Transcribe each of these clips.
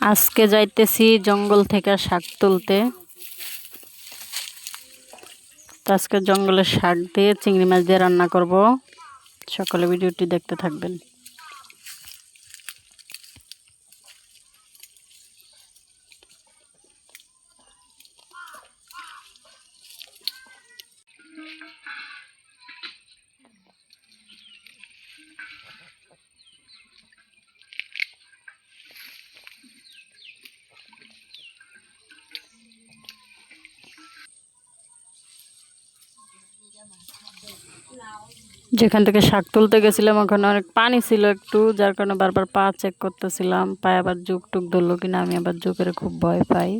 আজকে যাইতেছি জঙ্গল থেকে শাক তুলতে। তো আজকে জঙ্গলের শাক দিয়ে চিংড়ি মাছ দিয়ে রান্না করব। সকলে ভিডিওটি দেখতে থাকবেন। যেখান থেকে শাক তুলতে গেছিলাম, ওখানে অনেক পানি ছিল একটু, যার কারণে বারবার পা চেক করতেছিলাম। পায়ে আবার যুগ টুক ধরলো কিনা, আমি আবার যুগের খুব ভয় পাই।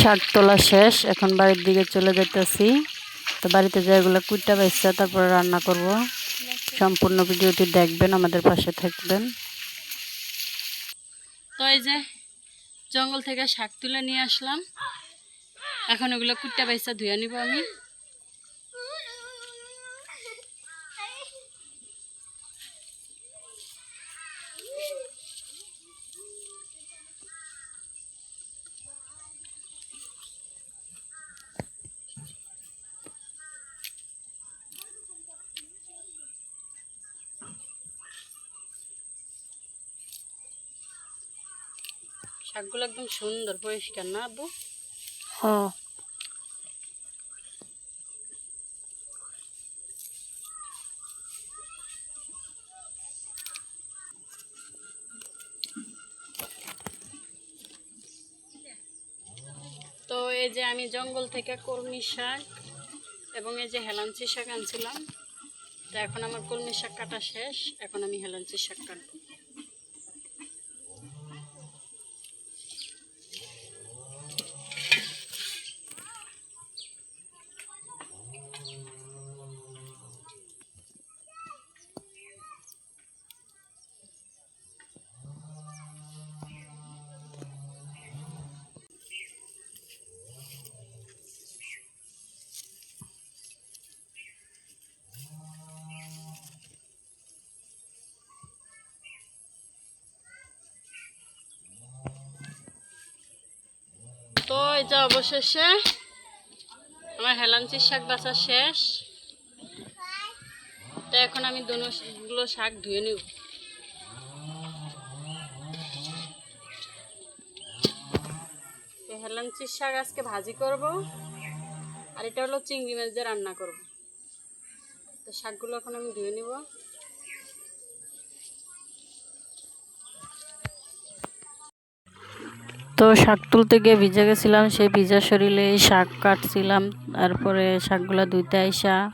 শাক তোলা শেষ। এখন বাড়ির দিকে চলে যেতেছি তো বাড়িতে যেগুলো কুইটা বাইসা তারপরে রান্না করব। সম্পূর্ণ ভিডিওটি দেখবেন, আমাদের পাশে থাকবেন। তো এই যে জঙ্গল থেকে শাক তুলে নিয়ে আসলাম। এখন ওগুলো কুইটা বাইসা ধুয়ে নিব আমি। শাকগুলো একদম সুন্দর পরিষ্কার না আব্বু? হ্যাঁ। তো এই যে আমি জঙ্গল থেকে কলমি শাক এবং এই যে হেলাঞ্চি শাক আনছিলাম তো এখন আমার কলমি শাক কাটা শেষ এখন আমি হেলাঞ্চি শাক কাটবো। তো এই যে অবশেষে আমার হেলাঞ্চির শাক বাছা শেষ। তো এখন আমি দুগুলো শাক ধুয়ে নিব। হেলাঞ্চির শাক আজকে ভাজি করব, আর এটা হলো চিংড়ি মাছ দিয়ে রান্না করব। তো শাকগুলো এখন আমি ধুয়ে নিব। তো শাক তুলতে গিয়ে ভিজে গেছিলাম, সেই ভিজা শরীরে শাক কাটছিলাম, তারপরে শাকগুলা ধুইতে আইসা,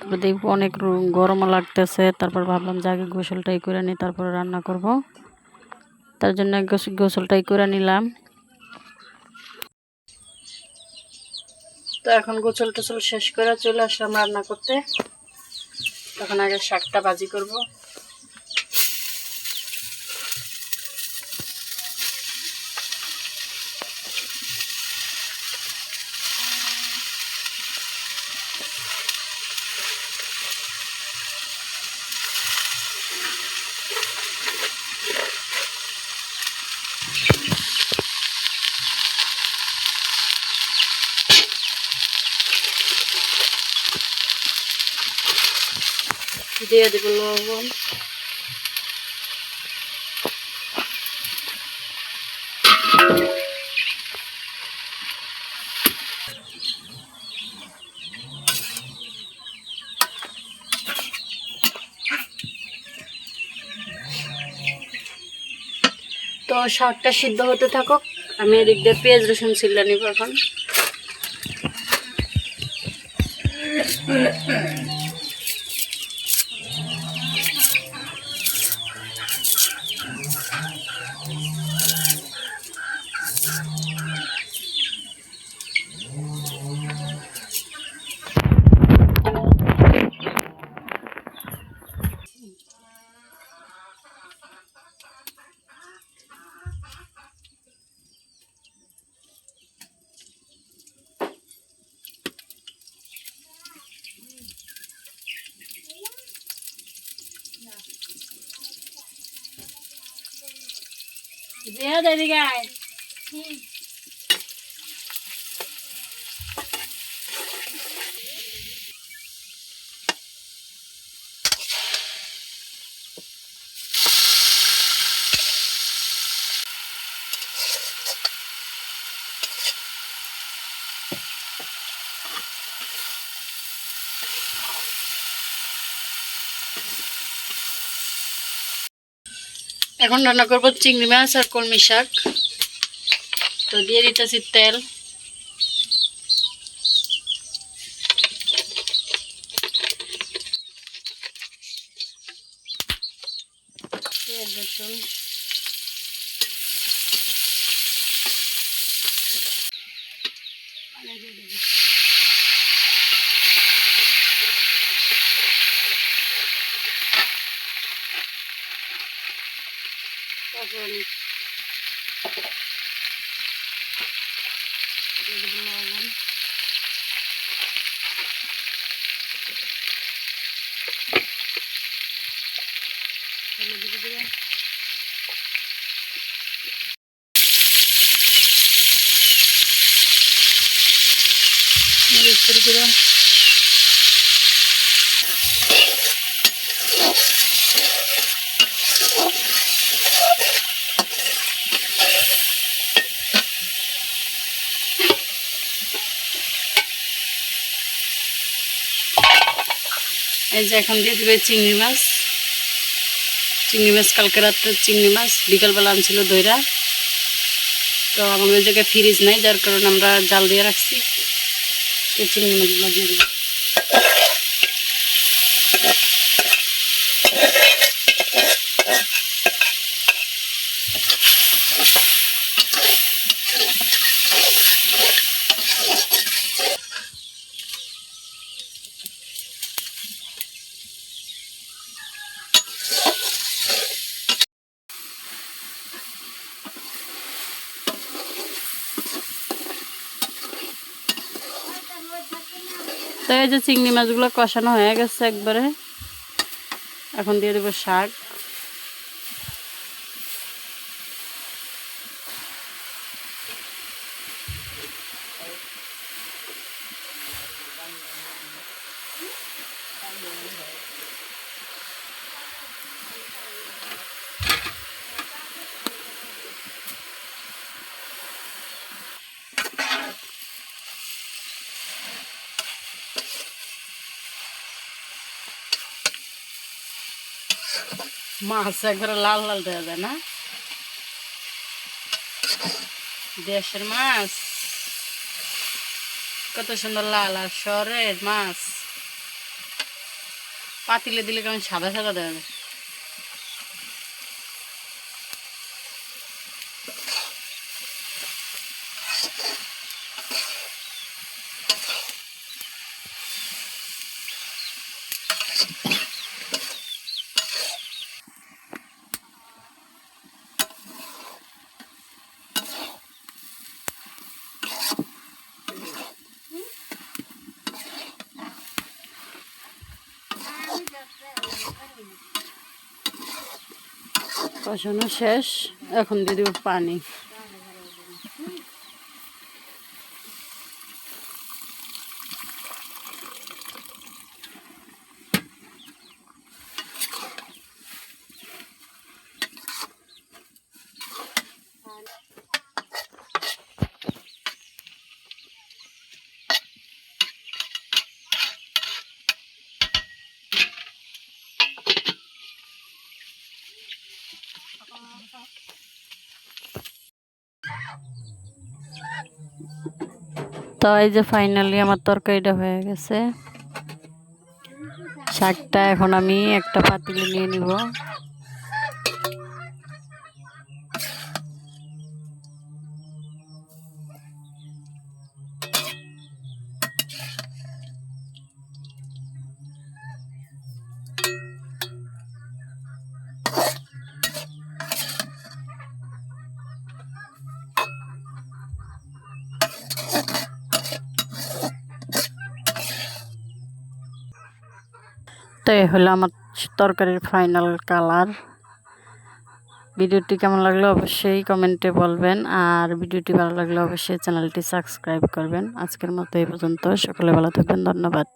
তারপর দেখি অনেক গরমও লাগতেছে, তারপর ভাবলাম যে আগে গোসলটাই করে নিই, তারপরে রান্না করব। তার জন্য গোস- গোসলটাই করে নিলাম। তো এখন গোসল টোসল শেষ করে চলে আসলাম রান্না করতে। তখন আগে শাকটা ভাজি করব। দিয়ে দেবো লবণ। তো শাকটা সিদ্ধ হতে থাকুক, আমি এদিক দিয়ে পেঁয়াজ রসুন ছিল্লা নিব এখন। Meu Deus, guys. এখন রান্না করব চিংড়ি মাছ আর কলমি শাক। তো দিয়ে দিতেছি তেল। দিয়ে দেবো। তখন দিয়ে দেবো লবণ হলুদ দিয়ে দেবো। মরিচের গুঁড়ো এই যে এখন দিয়ে দেবে চিংড়ি মাছ। চিংড়ি মাছ কালকে রাত্রে চিংড়ি মাছ, বিকালবেলা আনছিল দইরা। তো আমাদের ওই জায়গায় ফ্রিজ নাই, যার কারণে আমরা জাল দিয়ে রাখছি। তো চিংড়ি মাছগুলো দিয়ে দিই তো এই যে চিংড়ি মাছগুলো কষানো হয়ে গেছে একবারে। এখন দিয়ে দেবো শাক। মাছ একবারে লাল লাল দেওয়া যায় না? দেশের মাছ। কত সুন্দর লাল আর শহরের মাছ। পাতিলে দিলে কেমন সাদা সাদা দেওয়া যায়। কষানো শেষ। এখন দিয়ে দেবো পানি। তো এই যে ফাইনালি আমার তরকারিটা হয়ে গেছে। শাকটা এখন আমি একটা পাতিলে নিয়ে নিব। তো এই হলো আমার তরকারির ফাইনাল কালার ভিডিওটি কেমন লাগল অবশ্যই কমেন্টে বলবেন, আর ভিডিওটি ভালো লাগলে অবশ্যই চ্যানেলটি সাবস্ক্রাইব করবেন। আজকের মতো এই পর্যন্ত, সকলে ভালো থাকবেন, ধন্যবাদ।